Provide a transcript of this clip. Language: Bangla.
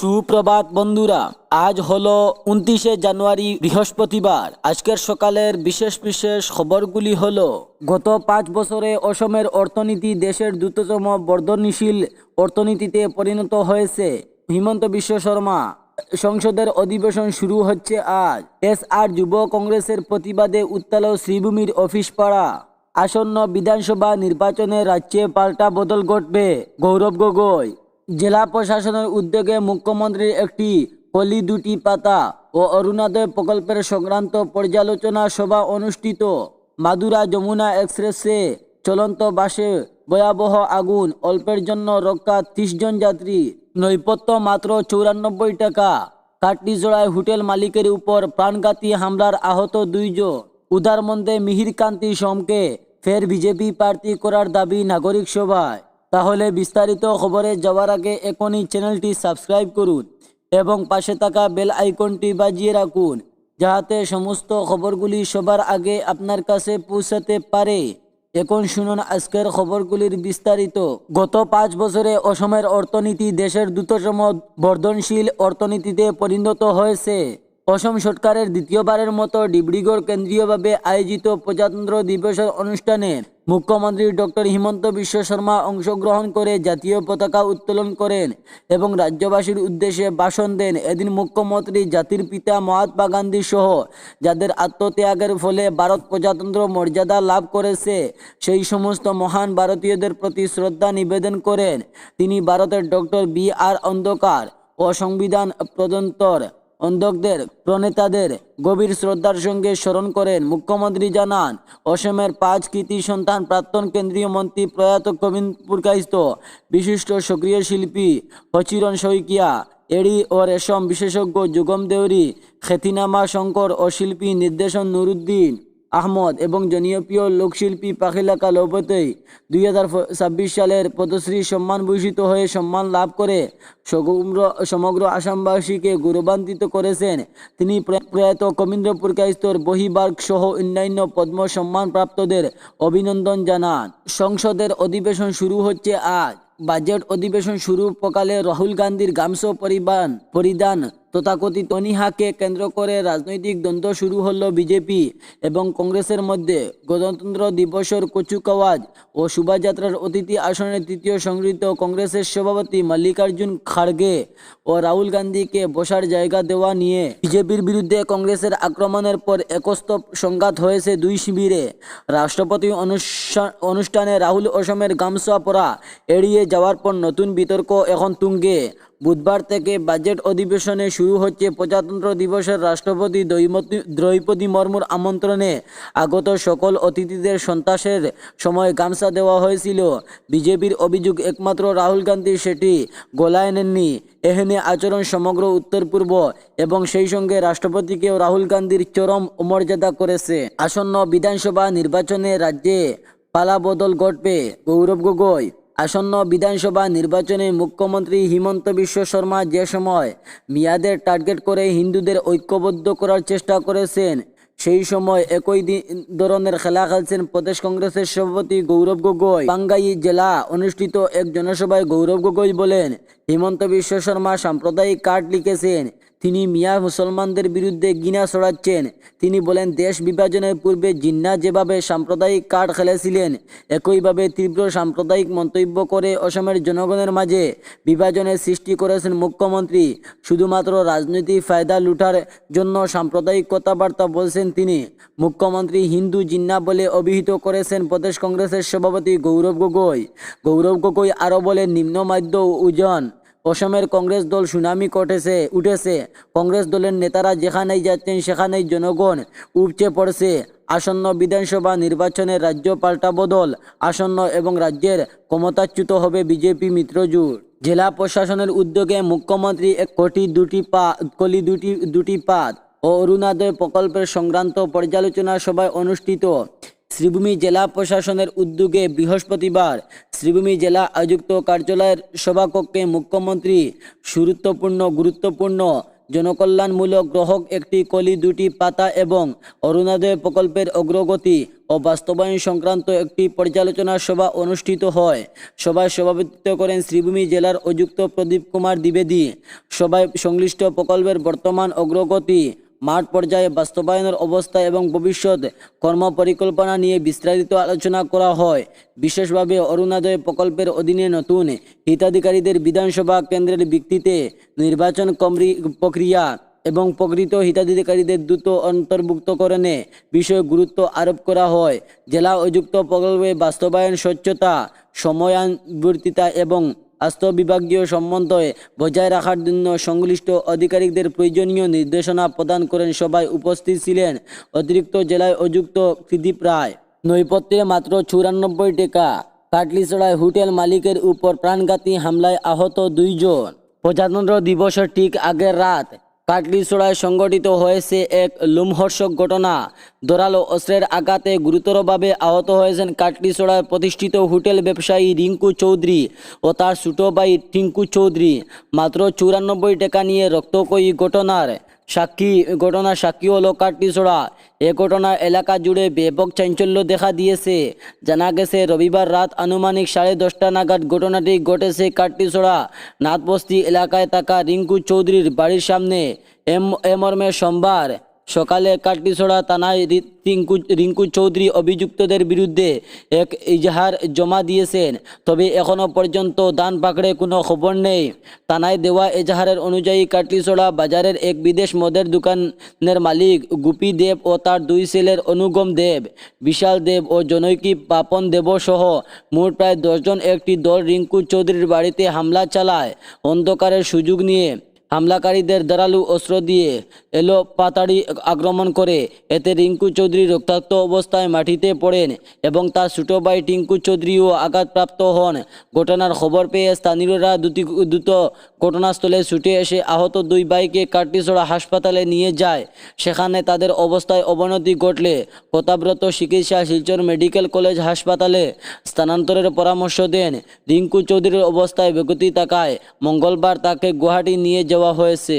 সুপ্রভাত বন্ধুরা, আজ হলো উনত্রিশে জানুয়ারি বৃহস্পতিবার। আজকের সকালের বিশেষ বিশেষ খবরগুলি হল, গত পাঁচ বছরে অসমের অর্থনীতি দেশের দ্রুততম বর্ধনশীল অর্থনীতিতে পরিণত হয়েছে। হিমন্ত বিশ্ব শর্মা, সংসদের অধিবেশন শুরু হচ্ছে আজ। এস আর যুব কংগ্রেসের প্রতিবাদে উত্তাল শ্রীভূমির অফিস পাড়া। আসন্ন বিধানসভা নির্বাচনে রাজ্যে পাল্টা বদল ঘটবে। গৌরব গগৈ জেলা প্রশাসনের উদ্যোগে মুখ্যমন্ত্রীর একটি কলি দুটি পাতা ও অরুণাদয় প্রকল্পের সংক্রান্ত পর্যালোচনা সভা অনুষ্ঠিত। মাদুরা যমুনা এক্সপ্রেসে চলন্ত বাসে ভয়াবহ আগুন, অল্পের জন্য রক্ষা ত্রিশ জন যাত্রী, নৈপথ্য মাত্র চৌরানব্বই টাকা। কাটলিজোড়ায় হোটেল মালিকের উপর প্রাণঘাতী হামলার আহত দুইজন উদারমন্দে মিহিরকান্তি সোমকে ফের বিজেপি প্রার্থী করার দাবি নাগরিক সভায়। তাহলে বিস্তারিত খবরে যাওয়ার আগে এখনই চ্যানেলটি সাবস্ক্রাইব করুন এবং পাশে থাকা বেল আইকনটি বাজিয়ে রাখুন, যাহাতে সমস্ত খবরগুলি সবার আগে আপনার কাছে পৌঁছাতে পারে। এখন শুনুন আজকের খবরগুলির বিস্তারিত। গত পাঁচ বছরে অসমের অর্থনীতি দেশের দ্রুততম বর্ধনশীল অর্থনীতিতে পরিণত হয়েছে। অসম সরকারের দ্বিতীয়বারের মতো ডিব্রুগড় কেন্দ্রীয়ভাবে আয়োজিত প্রজাতন্ত্র দিবসের অনুষ্ঠানে মুখ্যমন্ত্রী ডক্টর হিমন্ত বিশ্ব শর্মা অংশগ্রহণ করে জাতীয় পতাকা উত্তোলন করেন এবং রাজ্যবাসীর উদ্দেশ্যে ভাষণ দেন। এদিন মুখ্যমন্ত্রী জাতির পিতা মহাত্মা গান্ধী সহ যাদের আত্মত্যাগের ফলে ভারত প্রজাতন্ত্র মর্যাদা লাভ করেছে, সেই সমস্ত মহান ভারতীয়দের প্রতি শ্রদ্ধা নিবেদন করেন। তিনি ভারতের ডক্টর বি আর অন্ধকার ও সংবিধান প্রদন্তর অন্ধকদের প্রণেতাদের গভীর শ্রদ্ধার সঙ্গে স্মরণ করেন মুখ্যমন্ত্রী জানান, অসমের পাঁচ কৃতি সন্তান প্রাক্তন কেন্দ্রীয় মন্ত্রী প্রয়াত গোবিন্দ পুরকাইস্ত বিশিষ্ট সক্রিয় শিল্পী হচিরণ শইকিয়া, এড়ি ও রেশম বিশেষজ্ঞ যুগম দেউরি খ্যাতিনামা শঙ্কর ও শিল্পী নির্দেশন নুরুদ্দিন। আহমদ এবং জনপ্রিয় লোকশিল্পী পাখিলাকা লৌপতেই দুই হাজার ছাব্বিশ সালের পদ্মশ্রী সম্মান ভূষিত হয়ে সম্মান লাভ করে সমগ্র আসামবাসীকে গৌরবান্বিত করেছেন। তিনি প্র- প্রয়াত কবীন্দ্র পুরকাইস্তর বহিবার্গ সহ অন্যান্য পদ্ম সম্মান প্রাপ্তদের অভিনন্দন জানান। সংসদের অধিবেশন শুরু হচ্ছে আজ। বাজেট অধিবেশন শুরু প্রকালে রাহুল গান্ধীর গামস পরিবান, পরিধান তথাকথিত অনীহাকে কেন্দ্র করে রাজনৈতিক দ্বন্দ্ব শুরু হলো বিজেপি এবং কংগ্রেসের মধ্যে গণতন্ত্র দিবসের কচুকাওয়াজ ও শোভাযাত্রার অতিথি আসনে তৃতীয় সংগৃহীত কংগ্রেসের সভাপতি মল্লিকার্জুন খাড়গে ও রাহুল গান্ধীকে বসার জায়গা দেওয়া নিয়ে বিজেপির বিরুদ্ধে কংগ্রেসের আক্রমণের পর একস্ত সংঘাত হয়েছে দুই শিবিরে। রাষ্ট্রপতি অনুষ্ঠা- অনুষ্ঠানে রাহুল অসমের গামছা পরা এড়িয়ে যাওয়ার পর নতুন বিতর্ক এখন তুঙ্গে। বুধবার থেকে বাজেট অধিবেশনে শুরু হচ্ছে প্রজাতন্ত্র দিবসের রাষ্ট্রপতি দ্রৌপদী- মুর্মুর আমন্ত্রণে আগত সকল অতিথিদের সন্ত্রাসের সময় গামছা দেওয়া হয়েছিল। বিজেপির অভিযোগ একমাত্র রাহুল গান্ধী সেটি গলায় নেননি। এহেনে আচরণ সমগ্র উত্তর পূর্ব এবং সেই সঙ্গে রাষ্ট্রপতিকেও রাহুল গান্ধীর চরম অমর্যাদা করেছে। আসন্ন বিধানসভা নির্বাচনে রাজ্যে পালাবদল ঘটবে। গৌরব গগৈ আসন্ন বিধানসভা নির্বাচনে মুখ্যমন্ত্রী হিমন্ত বিশ্ব শর্মা যে সময় মেয়াদের টার্গেট করে হিন্দুদের ঐক্যবদ্ধ করার চেষ্টা করেছেন, সেই সময় একই ধরনের খেলা খেলছেন প্রদেশ কংগ্রেসের সভাপতি গৌরব গগৈ। বাঙ্গাই জেলা অনুষ্ঠিত এক জনসভায় গৌরব গগৈ বলেন, হিমন্ত বিশ্ব শর্মা সাম্প্রদায়িক কার্ড লিখেছেন তিনি মিয়া মুসলমানদের বিরুদ্ধে গিনা ছড়াচ্ছেন। তিনি বলেন, দেশ বিভাজনের পূর্বে জিন্না যেভাবে সাম্প্রদায়িক কার্ড খেলেছিলেন, একইভাবে তীব্র সাম্প্রদায়িক মন্তব্য করে অসমের জনগণের মাঝে বিভাজনের সৃষ্টি করেছেন মুখ্যমন্ত্রী। শুধুমাত্র রাজনৈতিক ফায়দা লুটার জন্য সাম্প্রদায়িক কথাবার্তা বলছেন তিনি। মুখ্যমন্ত্রী হিন্দু জিন্না বলে অভিহিত করেছেন প্রদেশ কংগ্রেসের সভাপতি গৌরব গগৈ। গৌরব গগৈ আরও বলেন, নিম্ন মাধ্য ওজন অসমের কংগ্রেস দল সুনামি কটেছে, উঠেছে। কংগ্রেস দলের নেতারা যেখানেই যাচ্ছেন, সেখানেই জনগণ উপচে পড়ছে। আসন্ন বিধানসভা নির্বাচনে রাজ্য পাল্টা বদল আসন্ন এবং রাজ্যের ক্ষমতাচ্যুত হবে বিজেপি মিত্রজোট জেলা প্রশাসনের উদ্যোগে মুখ্যমন্ত্রী এক কোটি দুটি পা, কলি দুটি দুটি পাত ও অরুণাদয় প্রকল্পের সংক্রান্ত পর্যালোচনা সভায় অনুষ্ঠিত শ্রীভূমি জেলা প্রশাসনের উদ্যোগে বৃহস্পতিবার শ্রীভূমি জেলা আযুক্ত কার্যালয়ের সভাকক্ষে মুখ্যমন্ত্রী গুরুত্বপূর্ণ গুরুত্বপূর্ণ, জনকল্যাণমূলক গ্রহক একটি কলি, দুটি পাতা এবং অরুণোদয় প্রকল্পের অগ্রগতি ও বাস্তবায়ন সংক্রান্ত একটি পর্যালোচনা সভা অনুষ্ঠিত হয়। সভায় সভাপতিত্ব করেন শ্রীভূমি জেলার অযুক্ত প্রদীপ কুমার দ্বিবেদী। সভায় সংশ্লিষ্ট প্রকল্পের বর্তমান অগ্রগতি মাঠ পর্যায়ে বাস্তবায়নের অবস্থা এবং ভবিষ্যৎ কর্মপরিকল্পনা নিয়ে বিস্তারিত আলোচনা করা হয়। বিশেষভাবে অরুণাদয় প্রকল্পের অধীনে নতুন হিতাধিকারীদের বিধানসভা কেন্দ্রের ভিত্তিতে নির্বাচন প্রক্রিয়া এবং প্রকৃত হিতাধিকারীদের দ্রুত অন্তর্ভুক্তকরণে বিষয়ে গুরুত্ব আরোপ করা হয়। জেলা অযুক্ত প্রকল্পে বাস্তবায়ন স্বচ্ছতা, সময়ানুবর্তিতা এবং স্বাস্থ্য বিভাগীয় সম্বন্ধে বজায় রাখার জন্য সংশ্লিষ্ট আধিকারিকদের প্রয়োজনীয় নির্দেশনা প্রদান করেন সবাই উপস্থিত ছিলেন অতিরিক্ত জেলায় অযুক্ত ত্রিদীপ রায়। নৈপথ্যে মাত্র চুরানব্বই টাকা। কাটলিছড়ায় হোটেল মালিকের উপর প্রাণঘাতী হামলায় আহত দুইজন। প্রজাতন্ত্র দিবসের ঠিক আগের রাত কাটলিছড়ায় সংগঠিত হয়েছে এক লুমহর্ষক ঘটনা। দরালো অস্ত্রের আঘাতে গুরুতরভাবে আহত হয়েছেন কাটলিচোড়ায় প্রতিষ্ঠিত হোটেল ব্যবসায়ী রিঙ্কু চৌধুরী ও তার ছোট ভাই টিঙ্কু চৌধুরী। মাত্র চুরানব্বই টাকা নিয়ে রক্তকয়ী ঘটনার সাক্ষী ঘটনা সাক্ষী হলো কাটলিছড়া এ ঘটনা এলাকা জুড়ে ব্যাপক চাঞ্চল্য দেখা দিয়েছে। জানা গেছে, রবিবার রাত আনুমানিক সাড়ে দশটা নাগাদ ঘটনাটি ঘটেছে কাটলিছড়া নাথবস্তি এলাকায় থাকা রিঙ্কু চৌধুরীর বাড়ির সামনে। এম, এমর্মে মর্মে সোমবার সকালে কাটলিছড়া থানায় রিঙ্কু রিঙ্কু চৌধুরী অভিযুক্তদের বিরুদ্ধে এক ইজাহার জমা দিয়েছেন। তবে এখনও পর্যন্ত দান পাকড়ে কোনো খবর নেই। থানায় দেওয়া এজাহারের অনুযায়ী কাটলিছড়া বাজারের এক বিদেশ মদের দোকানের মালিক গুপি দেব ও তার দুই ছেলের অনুগম দেব, বিশাল দেব ও জনৈকী পাপন দেব সহ মোট প্রায় দশজন একটি দল রিঙ্কু চৌধুরীর বাড়িতে হামলা চালায়। অন্ধকারের সুযোগ নিয়ে হামলাকারীদের ধারালু অস্ত্র দিয়ে এলো পাতাড়ি আক্রমণ করে। এতে রিঙ্কু চৌধুরী রক্তাক্ত অবস্থায় মাটিতে পড়েন এবং তার ছোট ভাই টিঙ্কু চৌধুরীও আঘাতপ্রাপ্ত হন। ঘটনার খবর পেয়ে স্থানীয়রা দুটি দ্রুত ঘটনাস্থলে ছুটে এসে আহত দুই ভাইকে কাটিছড়া হাসপাতালে নিয়ে যায়। সেখানে তাদের অবস্থায় অবনতি ঘটলে প্রতাপরত চিকিৎসা শিলচর মেডিকেল কলেজ হাসপাতালে স্থানান্তরের পরামর্শ দেন। রিঙ্কু চৌধুরীর অবস্থায় বেগতি থাকায় মঙ্গলবার তাকে গুয়াহাটি নিয়ে যাওয়া হয়েছে।